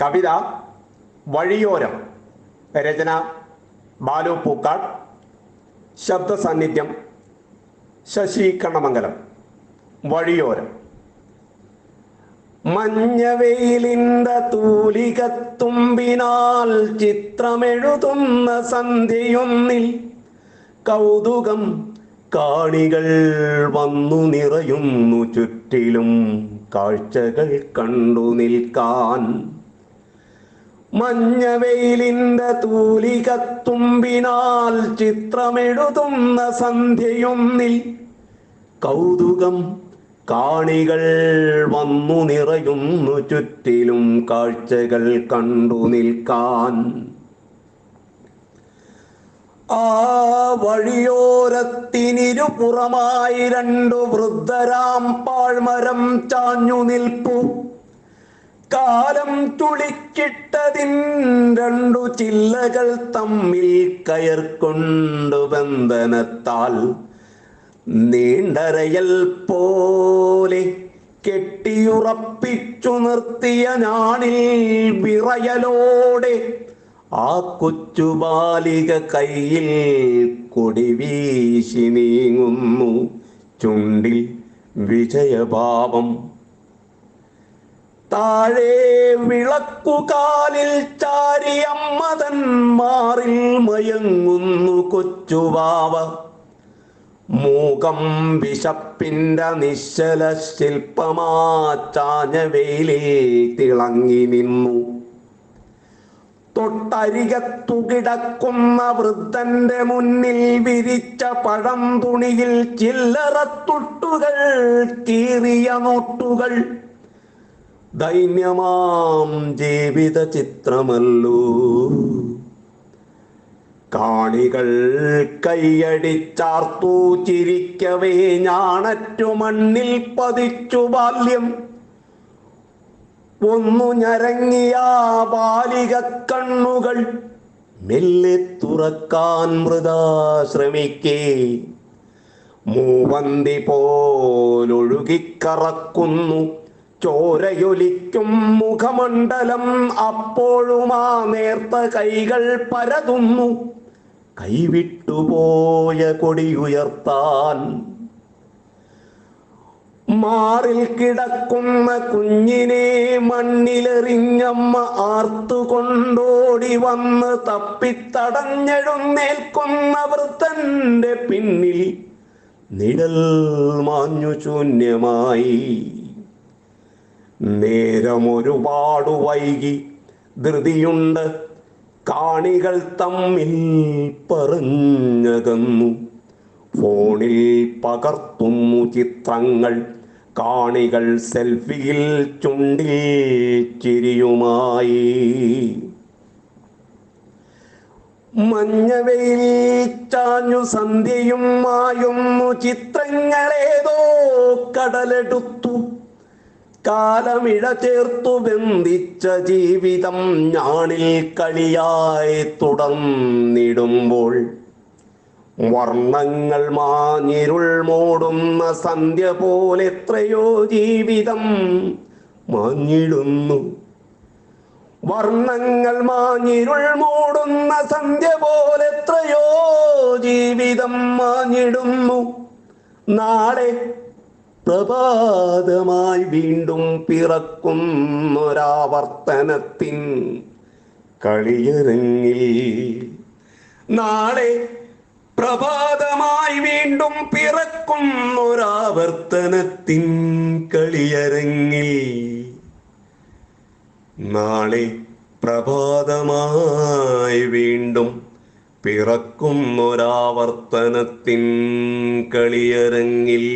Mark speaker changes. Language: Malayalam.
Speaker 1: കവിത വഴിയോരം രചന ബാലു പൂക്കാട് ശബ്ദ സാന്നിധ്യം ശശി കണ്ണമംഗലം വഴിയോരം. മഞ്ഞവെയിലിന്റെ തൂലികത്തുമ്പിനാൽ ചിത്രമെഴുതുന്ന സന്ധ്യയൊന്നിൽ കൗതുകം കാണികൾ വന്നു നിറയുന്നു ചുറ്റിലും കാഴ്ചകൾ കണ്ടു നിൽക്കാൻ. മഞ്ഞവെയിലിന്റെ തൂലികത്തുമ്പിനാൽ ചിത്രമെഴുതുന്ന സന്ധ്യയൊന്നിൽ കൗതുകം കാണികൾ വന്നു നിറയുന്നു ചുറ്റിലും കാഴ്ചകൾ കണ്ടു നിൽക്കാൻ. ആ വഴിയോരത്തിനിരുപുറമായി രണ്ടു വൃദ്ധരാം പാഴ്മരം ചാഞ്ഞു നിൽപ്പു. കാലം തുളിക്കിട്ടതിൻ രണ്ടു ചില്ലകൾ തമ്മിൽ കയർക്കൊണ്ടു ബന്ധനത്താൽ നീണ്ടരയൽ പോലെ കെട്ടിയുറപ്പിച്ചു നിർത്തിയ ഞാണിൽ വിറയലോടെ ആ കൊച്ചുബാലിക കയ്യിൽ കൊടിവീശി നീങ്ങുന്നു. ചുണ്ടിൽ വിജയഭാവം താഴെ വിളക്കുകാലിൽ ചാരി മാറിൽ മയങ്ങുന്നു കൊച്ചുവാവ. മൂകം വിശപ്പിന്റെ നിശ്ചല ശില്പമാ വെയിലേ തിളങ്ങി നിന്നു. തൊട്ടരികത്തു കിടക്കുന്ന വൃദ്ധന്റെ മുന്നിൽ വിരിച്ച പഴം തുണിയിൽ ചില്ലറത്തുട്ടുകൾ കീറിയ നോട്ടുകൾ. ദൈന്യമാം ജീവിത ചിത്രമല്ലോ കാണികൾ കൈയടിച്ചാർത്തു ചിരിക്കവേ ഞാണറ്റു മണ്ണിൽ പതിച്ചു ബാല്യം. ഒന്നു ഞരങ്ങിയ ബാലിക കണ്ണുകൾ മെല്ലെ തുറക്കാൻ മൃതാ ശ്രമിക്കേ. മൂവന്തി പോലൊഴുകിക്കറക്കുന്നു ചോരയൊലിക്കും മുഖമണ്ഡലം അപ്പോഴുമാ നേർത്ത കൈകൾ പരതുന്നു. കൈവിട്ടുപോയ കൊടിയുയർത്താൻ. മാറിൽ കിടക്കുന്ന കുഞ്ഞിനെ മണ്ണിലെറിഞ്ഞമ്മ ആർത്തുകൊണ്ടോടി വന്ന് തപ്പിത്തടഞ്ഞെഴുന്നേൽക്കുന്ന വൃത്തന്റെ പിന്നിൽ നിഴൽ മാഞ്ഞു ശൂന്യമായി. നേരമൊരുപാടു വൈകി ധൃതിയുണ്ട്. കാണികൾ തമ്മിൽ പറഞ്ഞകന്നു. ഫോണിൽ പകർത്തുന്നു ചിത്രങ്ങൾ. കാണികൾ സെൽഫിയിൽ ചുണ്ടിൽ ചിരിയുമായി. മഞ്ഞവയിൽ ചാഞ്ഞു സന്ധ്യയും മായുന്നു ചിത്രങ്ങളേതോ കടലെടുത്തു. കാലമിഴ ചേർത്തു ബന്ധിച്ച ജീവിതം ഞാണിൽ കളിയായി തുടർന്നിടുമ്പോൾ വർണങ്ങൾ മാഞ്ഞിരുൾ മൂടുന്ന സന്ധ്യ പോലെ എത്രയോ ജീവിതം മാഞ്ഞിടുന്നു. വർണങ്ങൾ മാഞ്ഞിരുൾ മൂടുന്ന സന്ധ്യ പോലെ എത്രയോ ജീവിതം മാഞ്ഞിടുന്നു. നാളെ പ്രഭാതമായി വീണ്ടും പിറക്കുന്നൊരാവർത്തനത്തിൻ കളിയരങ്ങിൽ. നാളെ പ്രഭാതമായി വീണ്ടും പിറക്കുന്നൊരാവർത്തനത്തിൻ കളിയരങ്ങിൽ. നാളെ പ്രഭാതമായി വീണ്ടും പിറക്കുന്നൊരാവർത്തനത്തിൻ കളിയരങ്ങിൽ.